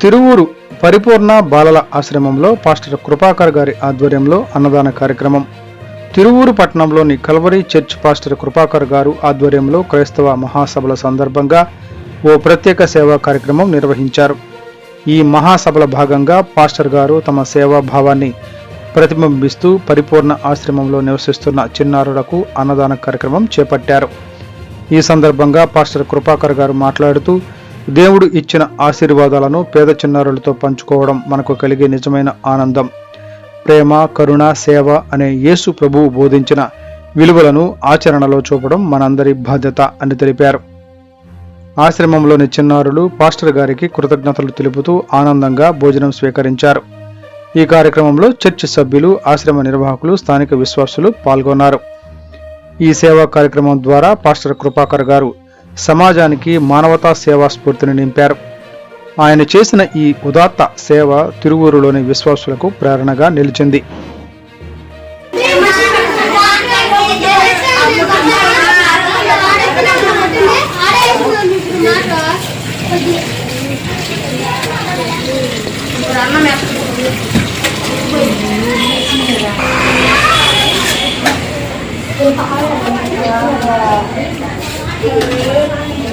తిరువూరు పరిపూర్ణ బాలల ఆశ్రమంలో పాస్టర్ కృపాకర్ గారి ఆధ్వర్యంలో అన్నదాన కార్యక్రమం. తిరువూరు పట్టణంలోని కల్వరీ చర్చ్ పాస్టర్ కృపాకర్ గారు ఆధ్వర్యంలో క్రైస్తవ మహాసభల సందర్భంగా ఓ ప్రత్యేక సేవా కార్యక్రమం నిర్వహించారు. ఈ మహాసభల భాగంగా పాస్టర్ గారు తమ సేవా భావాన్ని ప్రతిబింబిస్తూ పరిపూర్ణ ఆశ్రమంలో నివసిస్తున్న చిన్నారులకు అన్నదాన కార్యక్రమం చేపట్టారు. ఈ సందర్భంగా పాస్టర్ కృపాకర్ గారు మాట్లాడుతూ దేవుడు ఇచ్చిన ఆశీర్వాదాలను పేద చిన్నారులతో పంచుకోవడం మనకు కలిగే నిజమైన ఆనందం. ప్రేమ కరుణ సేవ అనే యేసు ప్రభువు బోధించిన విలువలను ఆచరణలో చూపడం మనందరి బాధ్యత అని తెలిపారు. ఆశ్రమంలోని చిన్నారులు పాస్టర్ గారికి కృతజ్ఞతలు తెలుపుతూ ఆనందంగా భోజనం స్వీకరించారు. ఈ కార్యక్రమంలో చర్చ్ సభ్యులు ఆశ్రమ నిర్వాహకులు స్థానిక విశ్వాసులు పాల్గొన్నారు. ఈ సేవా కార్యక్రమం ద్వారా పాస్టర్ కృపాకర్ గారు సమాజానికి మానవతా సేవా స్ఫూర్తిని నింపారు ఆయన చేసిన ఈ ఉదాత్త సేవ తిరువూరులోని విశ్వాసులకు ప్రేరణగా నిలిచింది